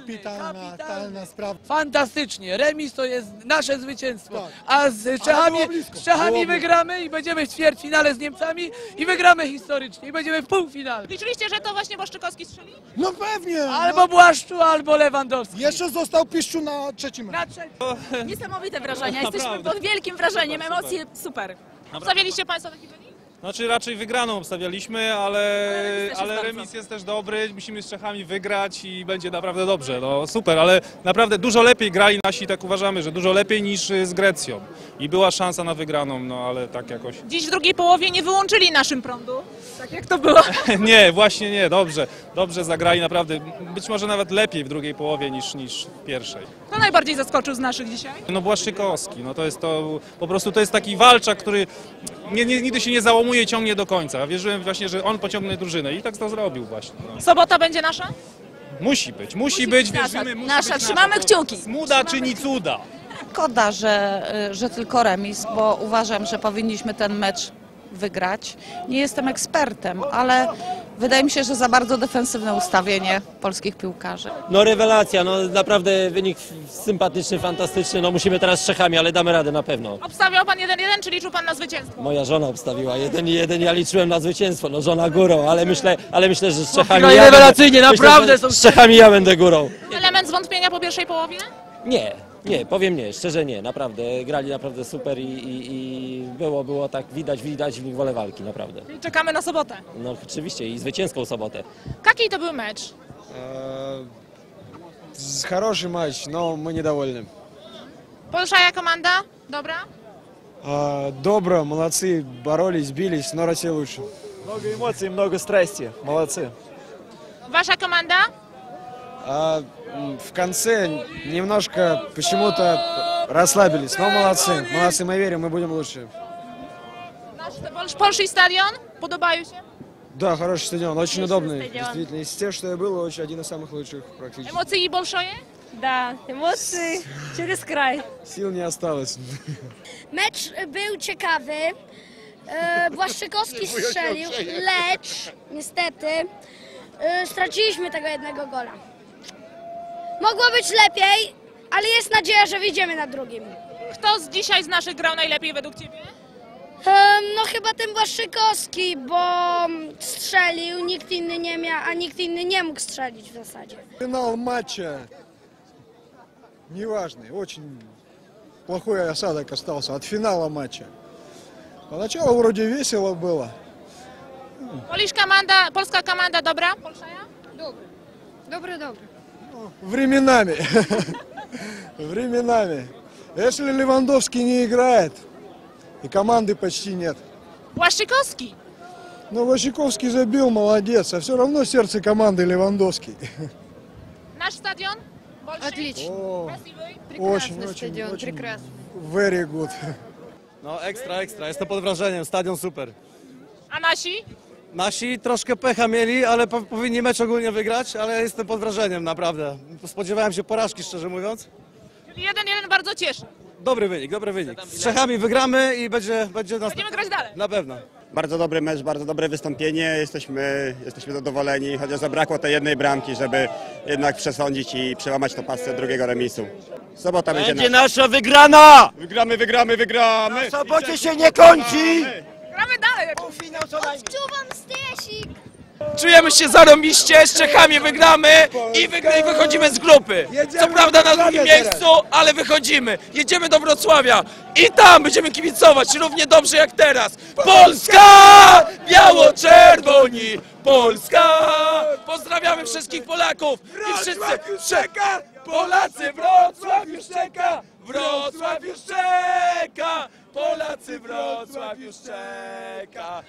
Kapitalna, kapitalna sprawa. Fantastycznie, remis to jest nasze zwycięstwo, Tak. a z Czechami, z Czechami wygramy i będziemy w ćwierćfinale z Niemcami i wygramy historycznie i będziemy w półfinale. Liczyliście, że to właśnie Błaszczykowski strzeli? No pewnie. Albo Błaszczu, albo Lewandowski. Jeszcze został Piszczu na trzecim. Na trzeci. Niesamowite wrażenia. Jesteśmy pod wielkim wrażeniem, emocje super. Obstawialiście Państwo taki wynik? Znaczy raczej wygraną obstawialiśmy, ale, remis też jest ale bardzo. remis jest też dobry, musimy z Czechami wygrać i będzie naprawdę dobrze. No super, ale naprawdę dużo lepiej grali nasi, tak uważamy, że dużo lepiej niż y, z Grecją. I była szansa na wygraną, no ale tak jakoś. Dziś w drugiej połowie nie wyłączyli naszym prądu. Tak jak to było. nie, właśnie nie, dobrze. Dobrze zagrali naprawdę, być może nawet lepiej w drugiej połowie niż, niż w pierwszej. Kto najbardziej zaskoczył z naszych dzisiaj? No Błaszczykowski, no to jest to, po prostu to jest taki walczak, który nie, nie, nigdy się nie załamuje i ciągnie do końca. Wierzyłem właśnie, że on pociągnie drużynę i tak to zrobił właśnie. No. Sobota będzie nasza? Musi być, musi, być, być nasza, wierzymy, musi nasza. być Trzymamy nasza. kciuki. Smuda czyni cuda. Szkoda, że, że tylko remis, bo uważam, że powinniśmy ten mecz wygrać. Nie jestem ekspertem, ale wydaje mi się, że za bardzo defensywne ustawienie polskich piłkarzy. No rewelacja, no naprawdę wynik sympatyczny, fantastyczny. No musimy teraz z Czechami, ale damy radę na pewno. Obstawiał Pan 1-1, czy liczył Pan na zwycięstwo? Moja żona obstawiła jeden i jeden, ja liczyłem na zwycięstwo, no żona górą, ale myślę, ale myślę, że z Czechami No i ja rewelacyjnie, będę, naprawdę myślę, są- Z Czechami ja będę górą. Element zwątpienia po pierwszej połowie? Nie, nie, powiem nie, szczerze nie, naprawdę. Grali naprawdę super i, i, i było, było так widać, widać w nich wolę walki, naprawdę. Czyli czekamy na sobotę. No oczywiście i zwycięską sobotę. Jaki to był mecz? Э, с- Хороший матч, но мы недовольны. Polsza komanda? Dobra? А, Добро, молодцы, боролись, бились, но Россия лучше. Много эмоций, много страсти. Молодцы. Wasza komanda? А, в конце немножко почему-то расслабились, но молодцы. Молодцы, мы верим, мы будем лучше. Polski stadion? Podobają się? Да, хороший стадион, очень удобный. стадион. Действительно, из тех, что я был, очень один из самых лучших практически. Emocje bolszoje? Da, emocje через край. Сил не осталось. Mecz był ciekawy. E, Błaszczykowski strzelił, lecz niestety e, straciliśmy tego jednego gola. Mogło być lepiej, ale jest nadzieja, że wyjdziemy na drugim. Kto z dzisiaj z naszych grał najlepiej według Ciebie? E, No chyba ten Błaszczykowski, bo strzelił, nikt inny nie miał, a nikt inny nie mógł strzelić w zasadzie. Финал матча неважный, очень плохой осадок остался от финала матча. Поначалу вроде весело было. Polisz komanda, polska komanda dobra? Polszaja? Dobry, dobry. Временами. Временами. Эшли Левандовский не играет. И команды почти нет. Вашиковский? Ну, Вашиковский забил, молодец. А все равно сердце команды Левандовский. Наш стадион? Большой. Отлично. О, Прекрасный очень, стадион, очень, прекрасный. Very good. Ну, экстра, экстра. Если под выражением, стадион супер. А наши? Nasi troszkę pecha mieli, ale po, powinni mecz ogólnie wygrać, ale jestem pod wrażeniem, naprawdę. Spodziewałem się porażki, szczerze mówiąc. Czyli 1-1 bardzo cieszy. Dobry wynik, dobry wynik. Z Czechami wygramy i będzie, będzie nas... Będziemy grać dalej. Na pewno. Bardzo dobry mecz, bardzo dobre wystąpienie. Jesteśmy, jesteśmy zadowoleni, chociaż zabrakło tej jednej bramki, żeby jednak przesądzić i przełamać to pasce drugiego remisu. Sobota będzie, Będzie nasza. nasza wygrana! Wygramy, wygramy, wygramy! sobocie się nie kończy! Gramy dalej. Czuwam stresik. Czujemy się zarąbiście, z Czechami wygramy i, wygra, i wychodzimy z grupy. Co prawda na drugim miejscu, ale wychodzimy. Jedziemy do Wrocławia i tam będziemy kibicować równie dobrze jak teraz. Polska! Biało-czerwoni! Polska! Pozdrawiamy wszystkich Polaków i wszyscy... Czeka! Polacy, Wrocław już czeka! Wrocław już czeka! Polacy, Wrocław już czeka!